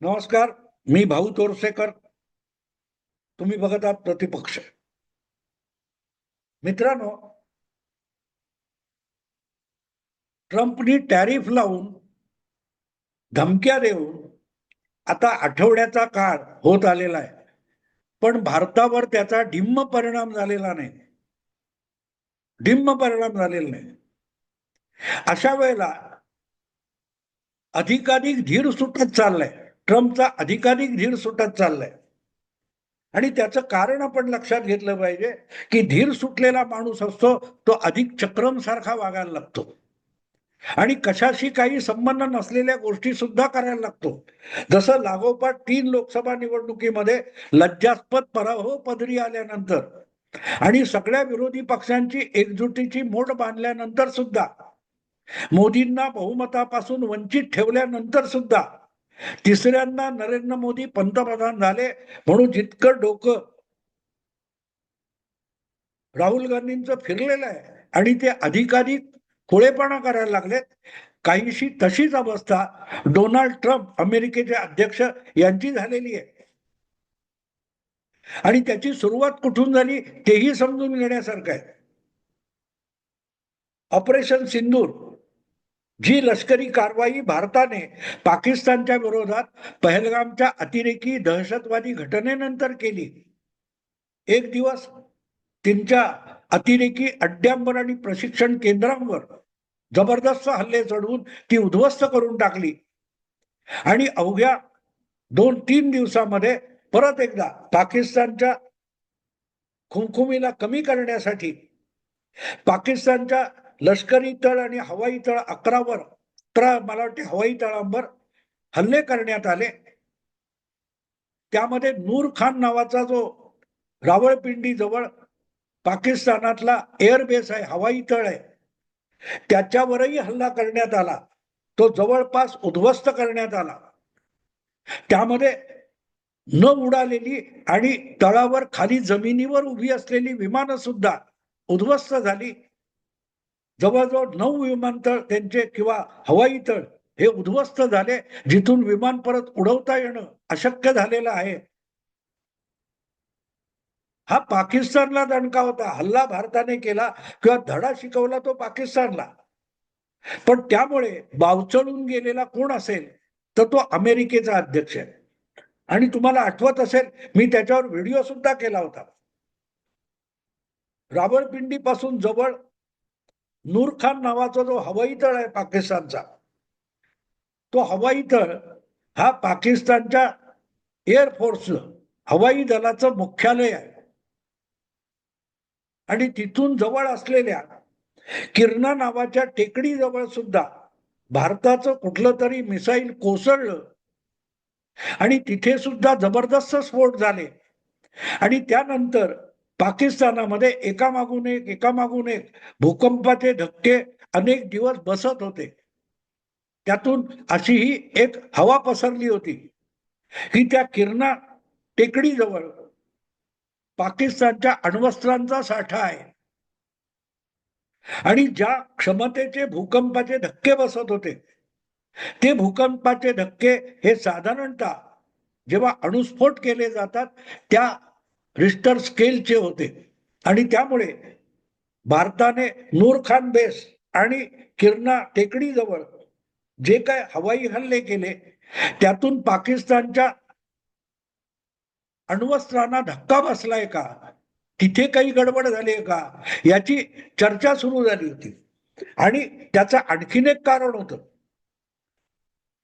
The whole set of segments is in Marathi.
नमस्कार मी भाऊ तोरसेकर. तुम्ही बघत आहात प्रतिपक्ष. मित्रांनो ट्रम्पनी टॅरिफ लावून धमक्या देऊन आता आठवड्याचा काळ होत आलेला आहे. पण भारतावर त्याचा डिम्म परिणाम झालेला नाही. डिम्म परिणाम झालेला नाही. अशा वेळेला अधिकाधिक धीर सुटत चाललाय. ट्रम्पचा अधिकाधिक धीर सुटत चाललाय. आणि त्याचं कारण आपण लक्षात घेतलं पाहिजे की धीर सुटलेला माणूस असतो तो अधिक चक्रम सारखा वागायला लागतो. आणि कशाशी काही संबंध नसलेल्या गोष्टी सुद्धा करायला लागतो. जसं लागोपाठ तीन लोकसभा निवडणुकीमध्ये लज्जास्पद पराभव पदरी आल्यानंतर आणि सगळ्या विरोधी पक्षांची एकजुटीची मोड बांधल्यानंतर सुद्धा मोदींना बहुमतापासून वंचित ठेवल्यानंतर सुद्धा तिसऱ्यांदा नरेंद्र मोदी पंतप्रधान झाले म्हणून जितकं डोकं राहुल गांधींचं फिरलेलं आहे आणि ते अधिकाधिक खुळेपणा करायला लागलेत काहीशी तशीच अवस्था डोनाल्ड ट्रम्प अमेरिकेचे अध्यक्ष यांची झालेली आहे. आणि त्याची सुरुवात कुठून झाली तेही समजून घेण्यासारखं आहे. ऑपरेशन सिंदूर जी लष्करी कारवाई भारताने पाकिस्तानच्या विरोधात पहलगामच्या अतिरेकी दहशतवादी घटनेनंतर केली. एक दिवस त्यांच्या अतिरेकी अड्ड्यांवर आणि प्रशिक्षण केंद्रांवर जबरदस्त हल्ले चढवून ती उद्ध्वस्त करून टाकली. आणि अवघ्या दोन तीन दिवसामध्ये परत एकदा पाकिस्तानच्या खुमखुमीला कमी करण्यासाठी पाकिस्तानच्या लष्करी तळ आणि हवाई तळ अकरावर अकरा मला वाटते हवाई तळांवर हल्ले करण्यात आले. त्यामध्ये नूर खान नावाचा जो रावळपिंडी जवळ पाकिस्तानातला एअरबेस आहे हवाई तळ आहे त्याच्यावरही हल्ला करण्यात आला. तो जवळपास उद्ध्वस्त करण्यात आला. त्यामध्ये न उडालेली आणि तळावर खाली जमिनीवर उभी असलेली विमानं सुद्धा उद्ध्वस्त झाली. जवळजवळ नऊ विमानतळ त्यांचे किंवा हवाई तळ हे उद्ध्वस्त झाले जिथून विमान परत उडवता येणं अशक्य झालेलं आहे. हा पाकिस्तानला दणका होता हल्ला भारताने केला किंवा धडा शिकवला तो पाकिस्तानला. पण त्यामुळे बावचळून गेलेला कोण असेल तर तो अमेरिकेचा अध्यक्ष आहे. आणि तुम्हाला आठवत असेल मी त्याच्यावर व्हिडिओ सुद्धा केला होता. रावळपिंडी पासून जवळ नूर खान नावाचा जो हवाई तळ आहे पाकिस्तानचा तो हवाई तळ हा पाकिस्तानच्या एअरफोर्स हवाई दलाचं मुख्यालय आहे. आणि तिथून जवळ असलेल्या किरणा नावाच्या टेकडी जवळ सुद्धा भारताचं कुठलं तरी मिसाईल कोसळलं. आणि तिथे सुद्धा जबरदस्त स्फोट झाले. आणि त्यानंतर पाकिस्तानामध्ये एकामागून एक एकामागून एक. भूकंपाचे धक्के अनेक दिवस बसत होते. त्यातून अशी ही एक हवा पसरली होती. ही त्या किरणा टेकडीजवळ पाकिस्तानच्या अण्वस्त्रांचा साठा आहे. आणि ज्या क्षमतेचे भूकंपाचे धक्के बसत होते ते भूकंपाचे धक्के हे साधारणतः जेव्हा अणुस्फोट केले जातात त्या रिस्टर स्केलचे होते. आणि त्यामुळे भारताने नूरखान बेस आणि किरणा टेकडीजवळ जे काय हवाई हल्ले केले त्यातून पाकिस्तानच्या अण्वस्त्रांना धक्का बसलाय का? तिथे काही गडबड झाली आहे का? याची चर्चा सुरू झाली होती. आणि त्याचं आणखीन एक कारण होतं.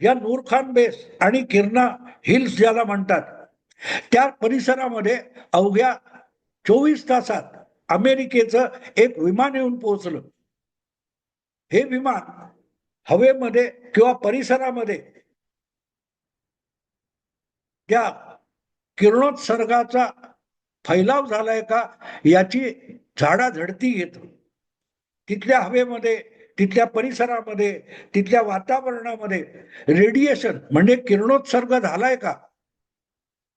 या नूरखान बेस आणि किरणा हिल्स ज्याला म्हणतात त्या परिसरामध्ये अवघ्या चोवीस तासात अमेरिकेचं एक विमान येऊन पोहोचलं. हे विमान हवेमध्ये किंवा परिसरामध्ये त्या किरणोत्सर्गाचा फैलाव झालाय का याची झाडाझडती घेत तिथल्या हवेमध्ये तिथल्या परिसरामध्ये तिथल्या वातावरणामध्ये रेडिएशन म्हणजे किरणोत्सर्ग झालाय का?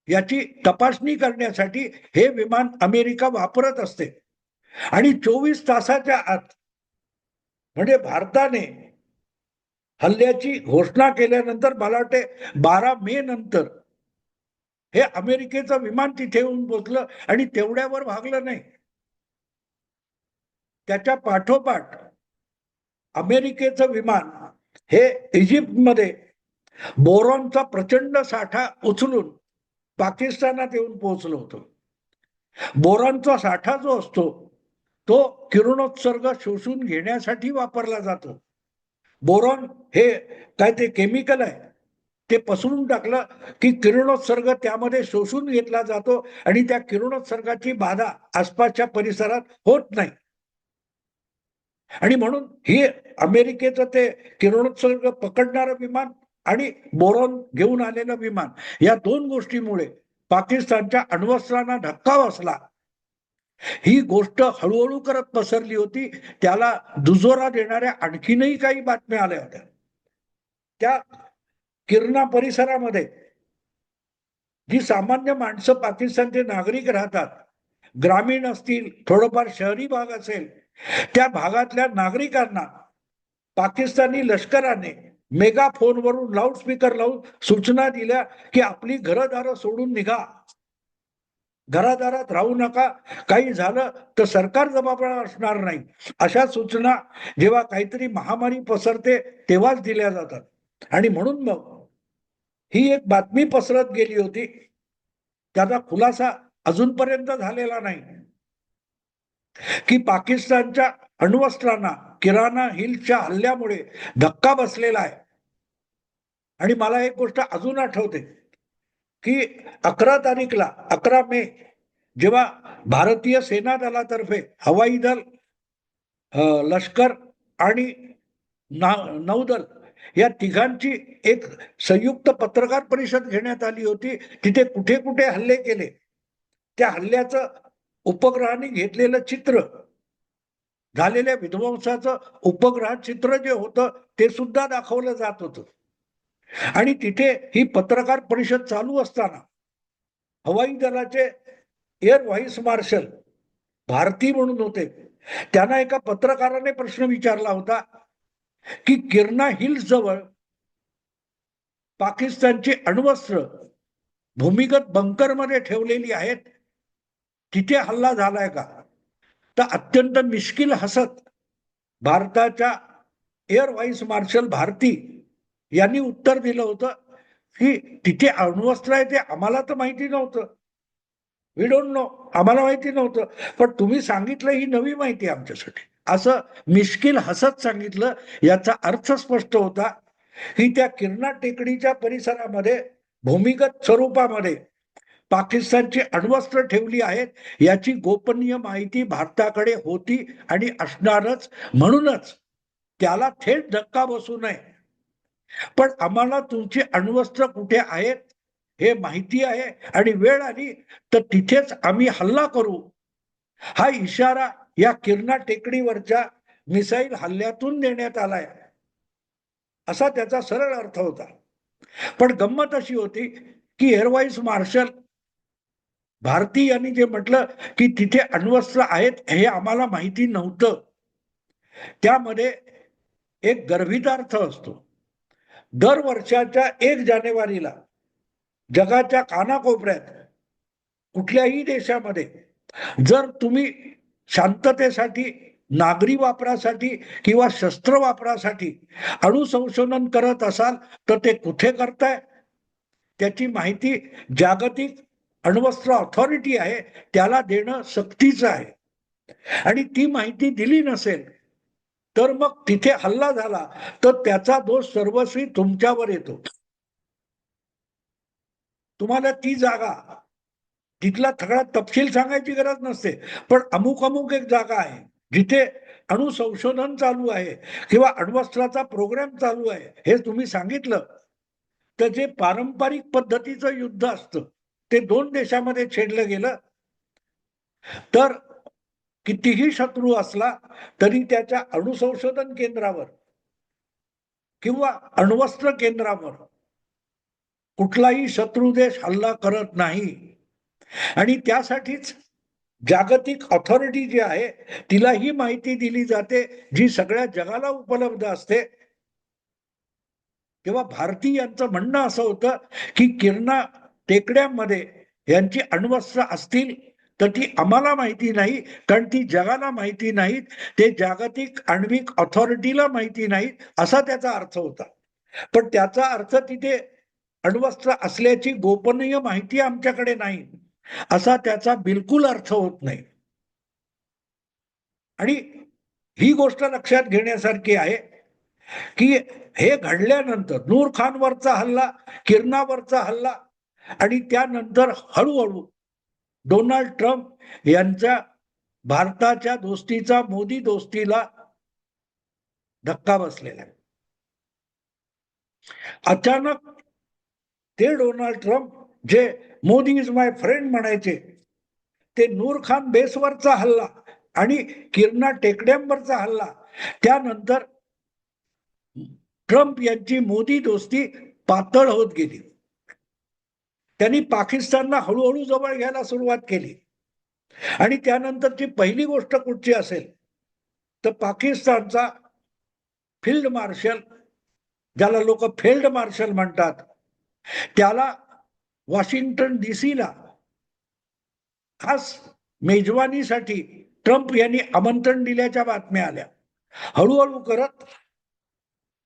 याची तपासणी करण्यासाठी हे विमान अमेरिका वापरत असते. आणि चोवीस तासाच्या आत म्हणजे भारताने हल्ल्याची घोषणा केल्यानंतर मला वाटते बारा मे नंतर हे अमेरिकेचं विमान तिथे येऊन पोचलं आणि तेवढ्यावर भागलं नाही. त्याच्या पाठोपाठ अमेरिकेचं विमान हे इजिप्तमध्ये बोरॉनचा प्रचंड साठा उचलून पाकिस्तानात येऊन पोहोचलं होतं. बोरॉनचा साठा जो असतो तो किरणोत्सर्ग शोषून घेण्यासाठी वापरला जातो. बोरॉन हे काय ते केमिकल आहे ते पसरून टाकलं की किरणोत्सर्ग त्यामध्ये शोषून घेतला जातो आणि त्या किरणोत्सर्गाची बाधा आसपासच्या परिसरात होत नाही. आणि म्हणून हे अमेरिकेचं ते किरणोत्सर्ग पकडणारं विमान आणि बोरॉन घेऊन आलेलं विमान या दोन गोष्टीमुळे पाकिस्तानच्या अण्वस्त्रांना धक्का बसला. ही गोष्ट हळूहळू करत पसरली होती. त्याला दुजोरा देणाऱ्या आणखीनही काही बातम्या आल्या होत्या. त्या किरणा परिसरामध्ये जी सामान्य माणसं पाकिस्तानचे नागरिक राहतात ग्रामीण असतील थोडंफार शहरी भाग असेल त्या भागातल्या नागरिकांना पाकिस्तानी लष्कराने मेगा फोनवरून लाऊडस्पीकर लावून सूचना दिल्या की आपली घरदारं सोडून निघा. घरादारात राहू नका. काही झालं तर सरकार जबाबदार असणार नाही. अशा सूचना जेव्हा काहीतरी महामारी पसरते तेव्हाच दिल्या जातात. आणि म्हणून मग ही एक बातमी पसरत गेली होती. त्याचा खुलासा अजूनपर्यंत झालेला नाही. की पाकिस्तानच्या अण्वस्त्रांना किराणा हिलच्या हल्ल्यामुळे धक्का बसलेला आहे. आणि मला एक गोष्ट अजून आठवते की अकरा तारीखला अकरा मे जेव्हा भारतीय सेना दलातर्फे हवाई दल लष्कर आणि नौदल या तिघांची एक संयुक्त पत्रकार परिषद घेण्यात आली होती. तिथे कुठे कुठे हल्ले केले? त्या हल्ल्याचं उपग्रहाने घेतलेलं चित्र झालेल्या विध्वंसाचं उपग्रह चित्र जे होतं ते सुद्धा दाखवलं जात होतं. आणि तिथे ही पत्रकार परिषद चालू असताना हवाई दलाचे एअर व्हाईस मार्शल भारती म्हणून होते त्यांना एका पत्रकाराने प्रश्न विचारला होता की किरणा हिल्स जवळ पाकिस्तानची अण्वस्त्र भूमिगत बंकरमध्ये ठेवलेली आहेत तिथे हल्ला झालाय का? तर अत्यंत मिश्किल हसत भारताच्या एअर व्हाईस मार्शल भारती यांनी उत्तर दिलं होतं की तिथे अण्वस्त्र आहे ते आम्हाला तर माहिती नव्हतं. वी डोंट नो आम्हाला माहिती नव्हतं. पण तुम्ही सांगितलं ही नवी माहिती आमच्यासाठी. असं मिश्किल हसत सांगितलं याचा अर्थ स्पष्ट होता की त्या किरणा टेकडीच्या परिसरामध्ये भूमिगत स्वरूपामध्ये पाकिस्तानची अण्वस्त्र ठेवली आहेत याची गोपनीय माहिती भारताकडे होती आणि असणारच. म्हणूनच त्याला थेट धक्का बसू नये. पण आम्हाला तुमची अण्वस्त्र कुठे आहेत हे माहिती आहे आणि वेळ आली तर तिथेच आम्ही हल्ला करू. हा इशारा या किरणा टेकडीवरच्या मिसाईल हल्ल्यातून देण्यात आलाय. असा त्याचा सरळ अर्थ होता. पण गंमत अशी होती की एअरवाईस मार्शल भारती यांनी जे म्हटलं की तिथे अण्वस्त्र आहेत हे आम्हाला माहिती नव्हतं. त्यामध्ये एक गर्भितार्थ असतो. दर वर्षाच्या एक जानेवारीला जगाच्या कानाकोपऱ्यात कुठल्याही देशामध्ये जर तुम्ही शांततेसाठी नागरी वापरासाठी किंवा शस्त्र वापरासाठी अणुसंशोधन करत असाल तर ते कुठे करताय? त्याची माहिती जागतिक अण्वस्त्र ऑथॉरिटी आहे त्याला देणं सक्तीचं आहे. आणि ती माहिती दिली नसेल तर मग तिथे हल्ला झाला तर त्याचा दोष सर्वस्वी तुमच्यावर येतो. तुम्हाला ती जागा तिथला सगळा तपशील सांगायची गरज नसते पण अमुक अमुक एक जागा आहे जिथे अणु संशोधन चालू आहे किंवा अण्वस्त्राचा प्रोग्राम चालू आहे हे तुम्ही सांगितलं तर जे पारंपरिक पद्धतीचं युद्ध असतं ते दोन देशामध्ये छेडलं गेलं तर कितीही शत्रू असला तरी त्याच्या अणुसंशोधन केंद्रावर किंवा अण्वस्त्र केंद्रावर कुठलाही शत्रू देश हल्ला करत नाही. आणि त्यासाठीच जागतिक ऑथॉरिटी जी आहे तिला ही माहिती दिली जाते जी सगळ्या जगाला उपलब्ध असते. तेव्हा भारती यांचं म्हणणं असं होतं की किरणा टेकड्यांमध्ये यांची अण्वस्त्र असतील तर ती आम्हाला माहिती नाही कारण ती जगाला माहिती नाहीत ते जागतिक आण्विक ऑथॉरिटीला माहिती नाहीत असा त्याचा अर्थ होता. पण त्याचा अर्थ तिथे अण्वस्त्र असल्याची गोपनीय माहिती आमच्याकडे नाही असा त्याचा बिलकुल अर्थ होत नाही. आणि ही गोष्ट लक्षात घेण्यासारखी आहे की हे घडल्यानंतर नूर खानवरचा हल्ला किरणावरचा हल्ला आणि त्यानंतर हळूहळू डोनाल्ड ट्रम्प यांच्या भारताच्या दोस्तीचा मोदी दोस्तीला धक्का बसलेला आहे. अचानक ते डोनाल्ड ट्रम्प जे मोदी इज माय फ्रेंड म्हणायचे ते नूर खान बेसवरचा हल्ला आणि किरणा टेकड्यांवरचा हल्ला त्यानंतर ट्रम्प यांची मोदी दोस्ती पातळ होत गेली. त्यांनी पाकिस्तानला हळूहळू जवळ घ्यायला सुरुवात केली. आणि त्यानंतरची पहिली गोष्ट कुठची असेल तर पाकिस्तानचा फील्ड मार्शल ज्याला लोक फील्ड मार्शल म्हणतात त्याला वॉशिंग्टन डीसीला खास मेजवानीसाठी ट्रम्प यांनी आमंत्रण दिल्याच्या बातम्या आल्या. हळूहळू करत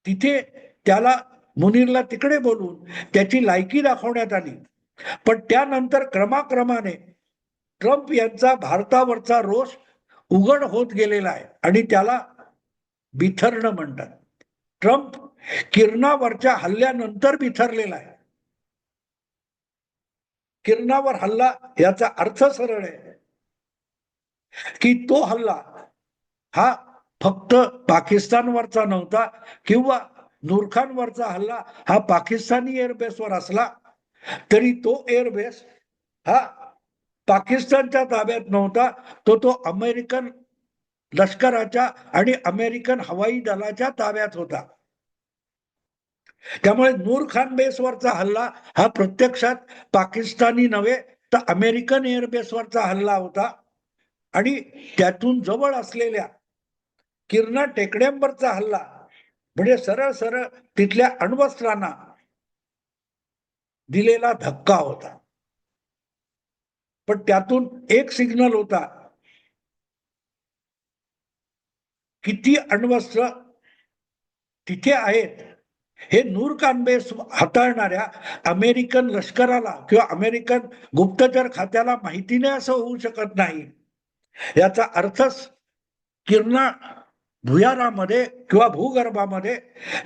तिथे त्याला मुनीरला तिकडे बोलून त्याची लायकी दाखवण्यात आली. पण त्यानंतर क्रमाक्रमाने ट्रम्प यांचा भारतावरचा रोष उघड होत गेलेला आहे आणि त्याला बिथरणं म्हणतात. ट्रम्प किरणावरच्या हल्ल्यानंतर बिथरलेला आहे. किरणावर हल्ला याचा अर्थ सरळ आहे. की तो हल्ला हा फक्त पाकिस्तानवरचा नव्हता किंवा नूरखानवरचा हल्ला हा पाकिस्तानी एअरबेसवर असला तरी तो एअरबेस हा पाकिस्तानच्या ताब्यात नव्हता. तो तो अमेरिकन लष्कराच्या आणि अमेरिकन हवाई दलाच्या ताब्यात होता. त्यामुळे नूर खान बेसवरचा हल्ला हा प्रत्यक्षात पाकिस्तानी नव्हे तर अमेरिकन एअरबेसवरचा हल्ला होता. आणि त्यातून जवळ असलेल्या किरणा टेकड्यांवरचा हल्ला म्हणजे सरळ सरळ तिथल्या अण्वस्त्रांना दिलेला धक्का होता. पण त्यातून एक सिग्नल होता. किती अण्वस्त्र तिथे आहेत हे नूर कानबेस हाताळणाऱ्या अमेरिकन लष्कराला किंवा अमेरिकन गुप्तचर खात्याला माहिती नाही असं होऊ शकत नाही. याचा अर्थच किरणा भुयारामध्ये किंवा भूगर्भामध्ये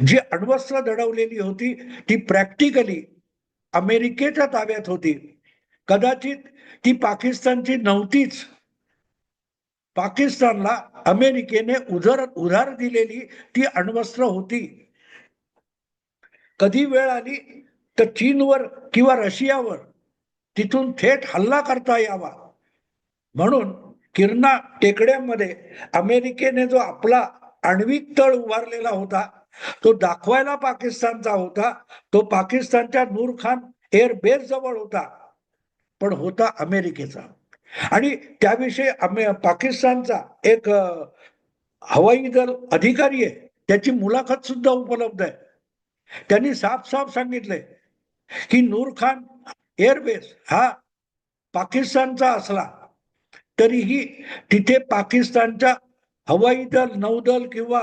जी अण्वस्त्र दडवलेली होती ती प्रॅक्टिकली अमेरिकेच्या ताब्यात होती. कदाचित ती पाकिस्तानची नव्हतीच. पाकिस्तानला अमेरिकेने उधर उधार दिलेली ती अण्वस्त्र होती. कधी वेळ आली तर चीनवर किंवा रशियावर तिथून थेट हल्ला करता यावा. म्हणून किरणा टेकड्यांमध्ये अमेरिकेने जो आपला आण्विक तळ उभारलेला होता तो दाखवायला पाकिस्तानचा होता तो पाकिस्तानच्या नूर खान एअरबेस जवळ होता पण होता अमेरिकेचा. आणि त्याविषयी अमे पाकिस्तानचा एक हवाई दल अधिकारी आहे त्याची मुलाखत सुद्धा उपलब्ध आहे. त्यांनी साफ साफ सांगितलंय की नूर खान एअरबेस हा पाकिस्तानचा असला तरीही तिथे पाकिस्तानच्या हवाई दल नौदल किंवा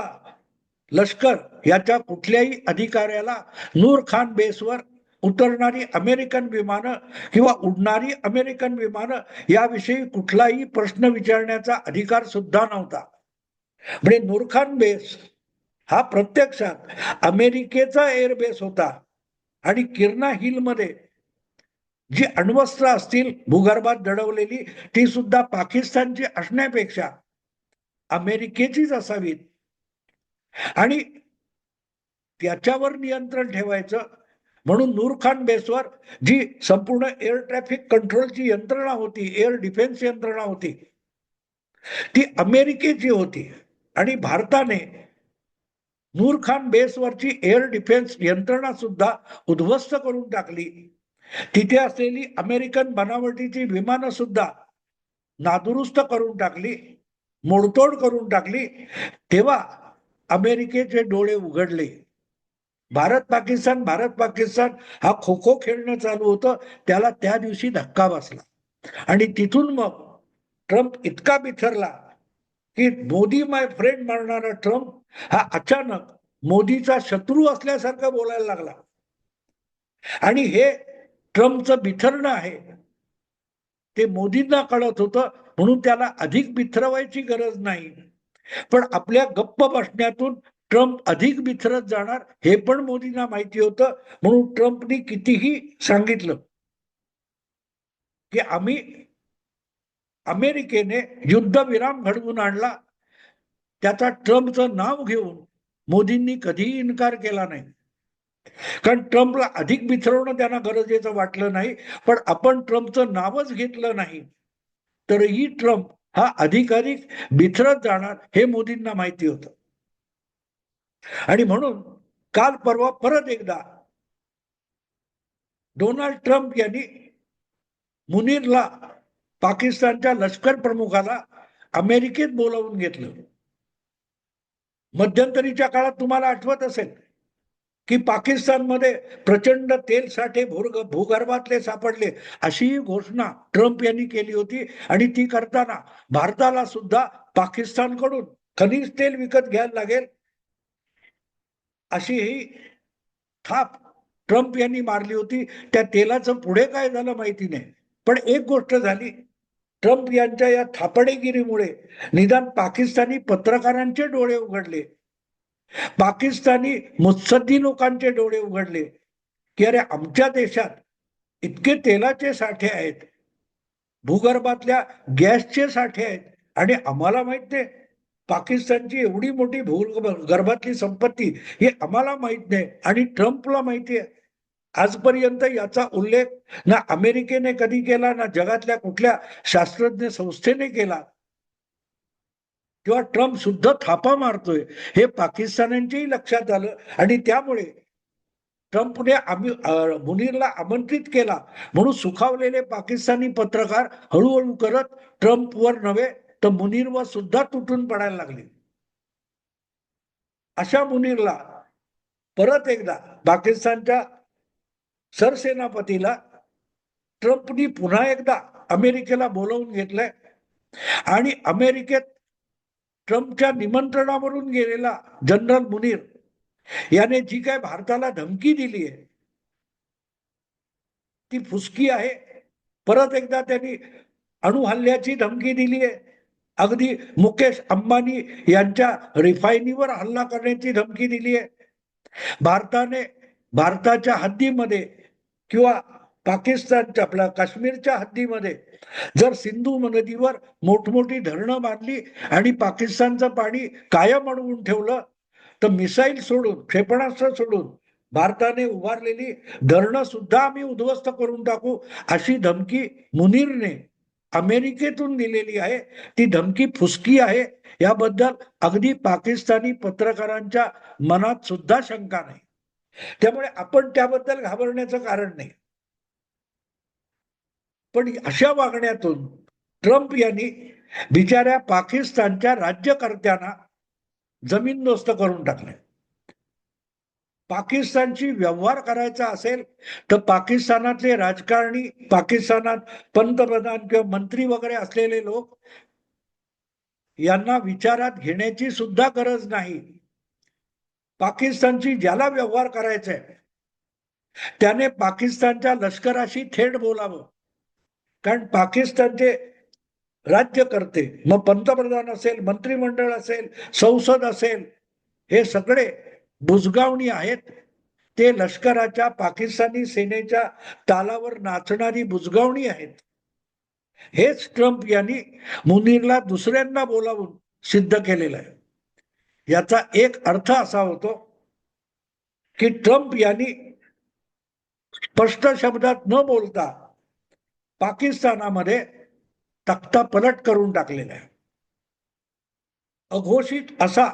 लष्कर याच्या कुठल्याही अधिकाऱ्याला नूर खान बेसवर उतरणारी अमेरिकन विमानं किंवा उडणारी अमेरिकन विमानं याविषयी कुठलाही प्रश्न विचारण्याचा अधिकार सुद्धा नव्हता. म्हणजे नूरखान बेस हा प्रत्यक्षात अमेरिकेचा एअरबेस होता आणि किरणा हिलमध्ये जी अण्वस्त्र असतील भूगर्भात दडवलेली ती सुद्धा पाकिस्तानची असण्यापेक्षा अमेरिकेचीच असावीत. आणि त्याच्यावर नियंत्रण ठेवायचं. म्हणून नूर खान बेसवर जी संपूर्ण एअर ट्रॅफिक कंट्रोलची यंत्रणा होती एअर डिफेन्स यंत्रणा होती ती अमेरिकेची होती. आणि भारताने नूर खान बेसवरची एअर डिफेन्स यंत्रणा सुद्धा उद्ध्वस्त करून टाकली. तिथे असलेली अमेरिकन बनावटीची विमानं सुद्धा नादुरुस्त करून टाकली मोडतोड करून टाकली. तेव्हा अमेरिकेचे डोळे उघडले. भारत पाकिस्तान भारत पाकिस्तान हा खो खो खेळणं चालू होतं. त्याला त्या दिवशी धक्का बसला. आणि तिथून मग ट्रम्प इतका बिथरला की मोदी माय फ्रेंड म्हणणारा ट्रम्प हा अचानक मोदीचा शत्रू असल्यासारखं बोलायला लागला. आणि हे ट्रम्पचं बिथरणं आहे ते मोदींना कळत होतं. म्हणून त्याला अधिक बिथरवायची गरज नाही. पण आपल्या गप्प बसण्यातून ट्रम्प अधिक बिथरत जाणार हे पण मोदींना माहिती होतं. म्हणून ट्रम्पनी कितीही सांगितलं की आम्ही अमेरिकेने युद्धविराम घडवून आणला त्याचा ट्रम्पचं नाव घेऊन मोदींनी कधीही इन्कार केला नाही. कारण ट्रम्पला अधिक बिथरवणं त्यांना गरजेचं वाटलं नाही पण आपण ट्रम्पचं नावच घेतलं नाही तरीही ट्रम्प हा अधिकाधिक बिथरत जाणार हे मोदींना माहिती होत. आणि म्हणून काल परवा परत एकदा डोनाल्ड ट्रम्प यांनी मुनीरला पाकिस्तानच्या लष्कर प्रमुखाला अमेरिकेत बोलावून घेतलं. मध्यंतरीच्या काळात तुम्हाला आठवत असेल की पाकिस्तानमध्ये प्रचंड तेल साठे भूर्ग भूगर्भातले सापडले अशी घोषणा ट्रम्प यांनी केली होती. आणि ती करताना भारताला सुद्धा पाकिस्तानकडून खनिज तेल विकत घ्यायला लागेल अशी ही थाप ट्रम्प यांनी मारली होती. त्या तेलाचं पुढे काय झालं माहिती नाही. पण एक गोष्ट झाली. ट्रम्प यांच्या या थापडेगिरीमुळे निदान पाकिस्तानी पत्रकारांचे डोळे उघडले. पाकिस्तानी मुत्सद्दी लोकांचे डोळे उघडले की अरे आमच्या देशात इतके तेलाचे साठे आहेत भूगर्भातल्या गॅसचे साठे आहेत आणि आम्हाला माहीत नाही पाकिस्तानची एवढी मोठी भूगर्भातली संपत्ती हे आम्हाला माहीत नाही आणि ट्रम्पला माहिती आहे. आजपर्यंत याचा उल्लेख ना अमेरिकेने कधी केला ना जगातल्या कुठल्या शास्त्रज्ञ संस्थेने केला किंवा ट्रम्प सुद्धा थापा मारतोय हे पाकिस्तानांच्याही लक्षात आलं. आणि त्यामुळे ट्रम्पने आम्ही मुनीरला आमंत्रित केला. म्हणून सुखावलेले पाकिस्तानी पत्रकार हळूहळू करत ट्रम्पवर नव्हे तर मुनीरवर सुद्धा तुटून पडायला लागले. अशा मुनीरला परत एकदा पाकिस्तानच्या सरसेनापतीला ट्रम्पनी पुन्हा एकदा अमेरिकेला बोलवून घेतलंय. आणि अमेरिकेत ट्रम्पच्या निमंत्रणावरून गेलेला जनरल मुनीर याने जी काय भारताला धमकी दिली आहे ती फुसकी आहे. परत एकदा त्यांनी अणुहल्ल्याची धमकी दिली आहे. अगदी मुकेश अंबानी यांच्या रिफायनीवर हल्ला करण्याची धमकी दिली आहे. भारताने भारताच्या हद्दीमध्ये किंवा पाकिस्तानच्या आपल्या काश्मीरच्या हद्दीमध्ये. जर सिंधू नदीवर मोठमोठी धरणं बांधली आणि पाकिस्तानचं पाणी कायम अडवून ठेवलं तर मिसाईल सोडून क्षेपणास्त्र सोडून भारताने उभारलेली धरणं सुद्धा आम्ही उद्ध्वस्त करून टाकू अशी धमकी मुनीरने अमेरिकेतून दिलेली आहे. ती धमकी फुसकी आहे. याबद्दल अगदी पाकिस्तानी पत्रकारांच्या मनात सुद्धा शंका नाही. त्यामुळे आपण त्याबद्दल घाबरण्याचं कारण नाही. पण अशा वागण्यातून ट्रम्प यांनी बिचाऱ्या पाकिस्तानच्या राज्यकर्त्यांना जमीनदोस्त करून टाकले पाकिस्तानशी व्यवहार करायचा असेल तर पाकिस्तानातले राजकारणी पाकिस्तानात पंतप्रधान किंवा मंत्री वगैरे असलेले लोक यांना विचारात घेण्याची सुद्धा गरज नाही. पाकिस्तानशी ज्याला व्यवहार करायचा आहे त्याने पाकिस्तानच्या लष्कराशी थेट बोलावं. कारण पाकिस्तानचे राज्यकर्ते मग पंतप्रधान असेल मंत्रिमंडळ असेल संसद असेल हे सगळे बुजगावणी आहेत. ते लष्कराच्या पाकिस्तानी सेनेच्या तालावर नाचणारी बुजगावणी आहेत. हेच ट्रम्प यांनी मुनीरला दुसऱ्यांना बोलावून सिद्ध केलेलं आहे. याचा एक अर्थ असा होतो की ट्रम्प यांनी स्पष्ट शब्दात न बोलता पाकिस्तानामध्ये तख्ता पलट करून टाकलेला आहे. अघोषित असा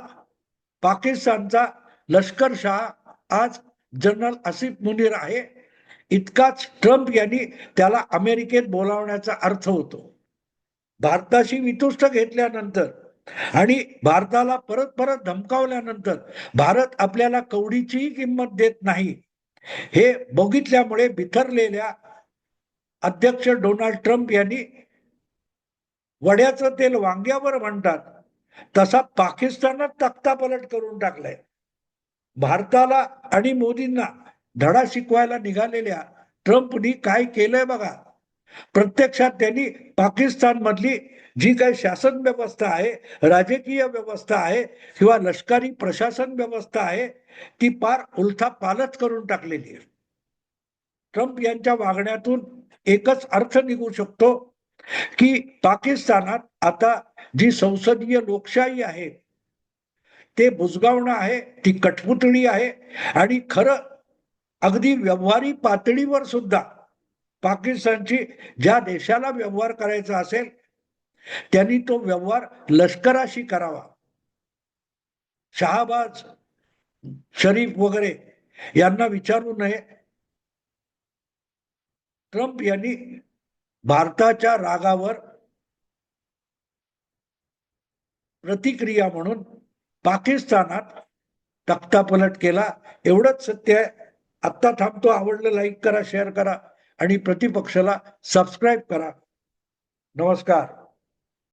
पाकिस्तानचा लष्करशाह आज जनरल आसिफ मुनीर आहे. इतकाच ट्रम्प यांनी त्याला अमेरिकेत बोलावण्याचा अर्थ होतो. भारताशी वितुष्ट घेतल्यानंतर आणि भारताला परत परत धमकावल्यानंतर भारत आपल्याला कवडीचीही किंमत देत नाही. हे बघितल्यामुळे बिथरलेल्या अध्यक्ष डोनाल्ड ट्रम्प यांनी वड्याचं तेल वांग्यावर म्हणतात तसा पाकिस्तानात तख्तापलट करून टाकलाय. भारताला आणि मोदींना धडा शिकवायला निघालेल्या ट्रम्पनी काय केलंय बघा. प्रत्यक्षात त्यांनी पाकिस्तान मधली जी काही शासन व्यवस्था आहे राजकीय व्यवस्था आहे किंवा लष्करी प्रशासन व्यवस्था आहे ती पार उलथा पालच करून टाकलेली आहे. ट्रम्प यांच्या वागण्यातून एकच अर्थ निघू शकतो की पाकिस्तानात आता जी संसदीय लोकशाही आहे ते बुजगावणं आहे ती कठपुतळी आहे आणि खरं अगदी व्यवहारी पातळीवर सुद्धा पाकिस्तानची ज्या देशाला व्यवहार करायचा असेल त्यांनी तो व्यवहार लष्कराशी करावा. शहाबाज शरीफ वगैरे यांना विचारू नये ट्रम्प यांनी भारताच्या रागावर प्रतिक्रिया म्हणून पाकिस्तानात तख्तापलट केला. एवढंच सत्य आहे. आत्ता थांबतो. आवडलं लाईक करा शेअर करा आणि प्रतिपक्षाला सबस्क्राईब करा. नमस्कार.